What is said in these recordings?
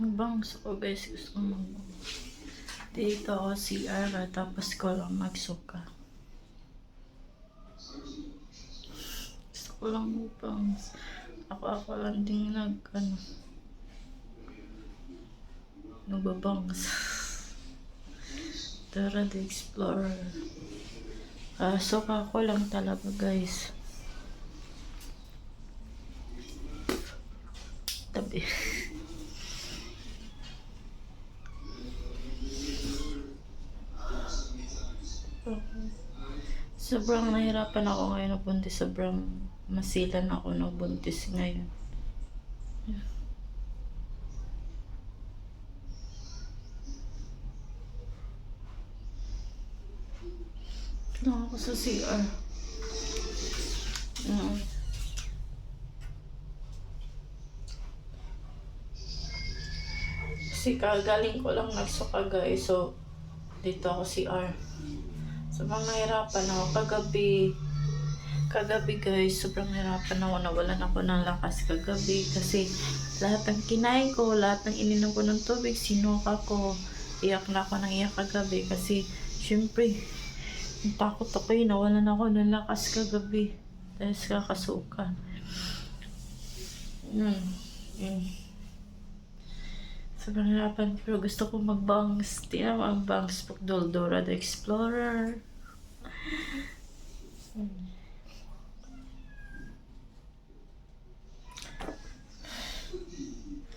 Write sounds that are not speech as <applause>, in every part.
Ang bangs ako guys, gusto ko mag Dito ako CR tapos ko lang magsuka. Gusto ko lang magbangs. Ako ako lang din nag ano. Nagbabangs. Dora the Explorer. Ah, suka ko lang talaga guys. Tabi. Sobrang nahirapan ako ngayon ng buntis. Sobrang masilan ako ng buntis ngayon. Kailangan ko sa CR. Mm. Kasi kagaling ko lang nagsuka guys. So, dito ako CR. Sobrang nahirapan ako. Kagabi, kagabi guys, sobrang nahirapan ako. Nawalan ako ng lakas kagabi. Kasi lahat ng kinain ko, lahat ng ininom ko ng tubig, sinuka ko. Iyak na ako ng iyak kagabi. Kasi, syempre, takot ako eh. Nawalan ako ng lakas kagabi. Dahil sa kakasukan. Hmm. Hmm. Sobrang hirapan pero gusto ko mag-bangs. Tingnan mo ang bangs pag Doldora the Explorer. Hmm.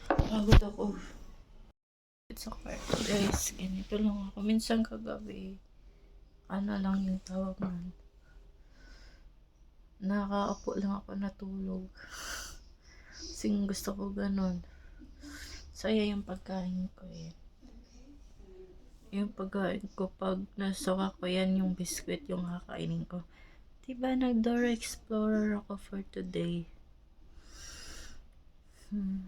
Pagod ako. It's okay. Guys, ganito lang ako. Minsan kagabi, ano lang yung tawag nun. Nakakaupo lang ako natulog. Kasi gusto ko ganun. Saya yung pagkain ko eh. Yung pagkain ko, pag nasuka ko yan, yung biskwit yung kakainin ko. Diba, nag-Dora Explorer ako for today. Hmm.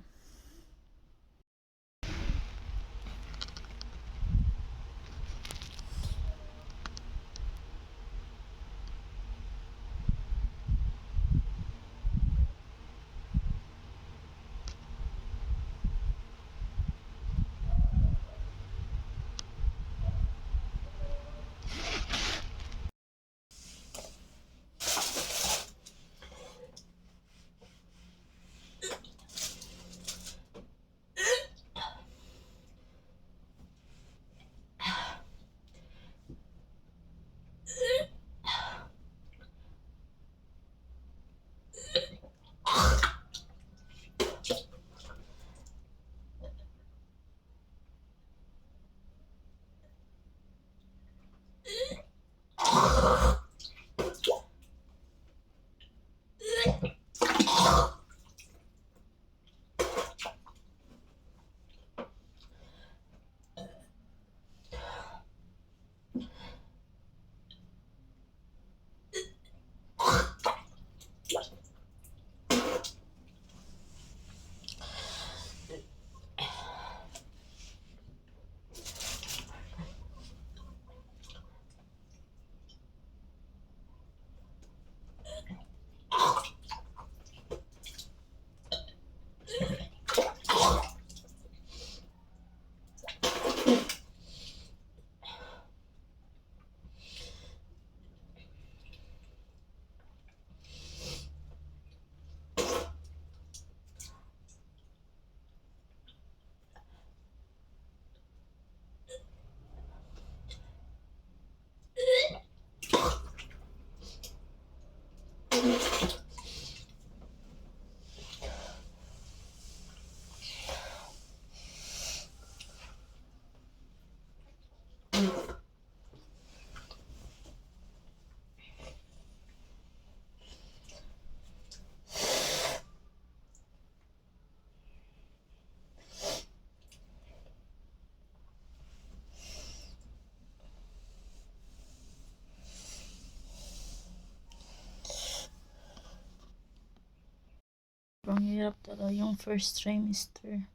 First trimester.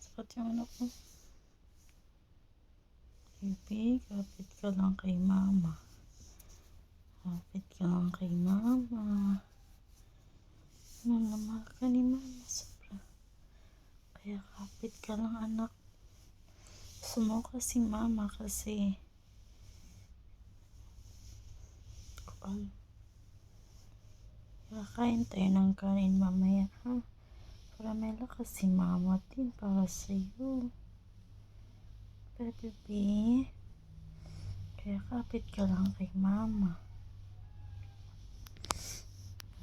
Sakat yung ano ko. Baby, kapit ka lang kay mama. Kapit ka lang kay mama. Malamahal ka ni mama sobra. Kaya kapit ka lang anak. Sumuka si mama kasi. Kuan. Kakain tayo ng kanin mamaya ha. Para may lakas si mama din para sa'yo. Baby. Kaya kapit ka lang kay mama.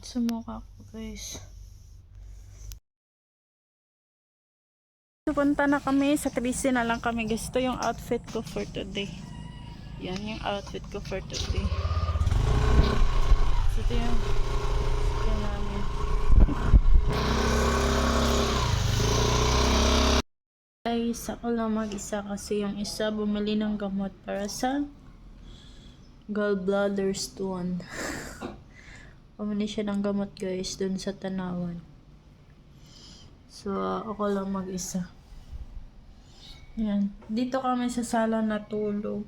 Sumuka ko guys. Pupunta na kami sa Trisi na lang kami guys. Ito yung outfit ko for today. Yan yung outfit ko for today. So ito yung yan namin. Guys, ako lang mag-isa kasi yung isa bumili ng gamot para sa gallbladder stone. <laughs> bumili siya ng gamot guys dun sa Tanawan. So, ako lang mag-isa. Yan. Dito kami sa sala natulog.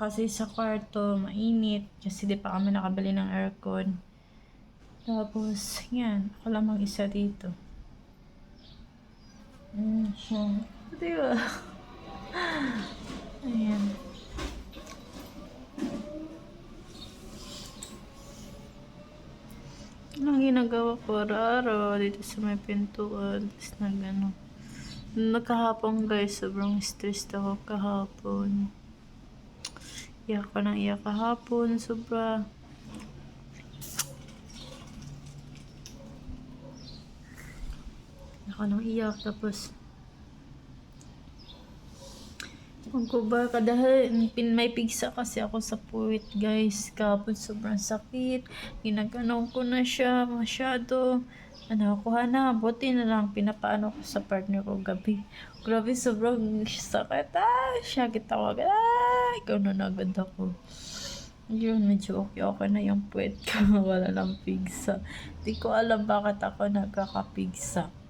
Kasi sa kwarto, mainit. Kasi di pa kami nakabili ng aircon. Tapos, yan. Ako lang mag-isa dito. Mm, siya. Di ba? <laughs> Ayan. Anong ginagawa ko araw dito sa may pintuan. Tapos nag ano. Nagkahapon guys, sobrang stressed ako kahapon. Iyak ko ng iyak kahapon, sobra. Iyak ko ng iyak, tapos Ang ko ba, kadahil may pigsa kasi ako sa puwit guys. Kahapon sobrang sakit. Ginaganon ko na siya masyado. Ano, kuha na. Buti na lang pinapaano ko sa partner ko gabi. Grabe, sobrang sakit. Ah, siya kitawag. Ah, ikaw na nagad ako. Yun, medyo okay, okay na yung puwet ko. <laughs> Wala lang pigsa. Di ko alam bakit ako nagkakapigsa.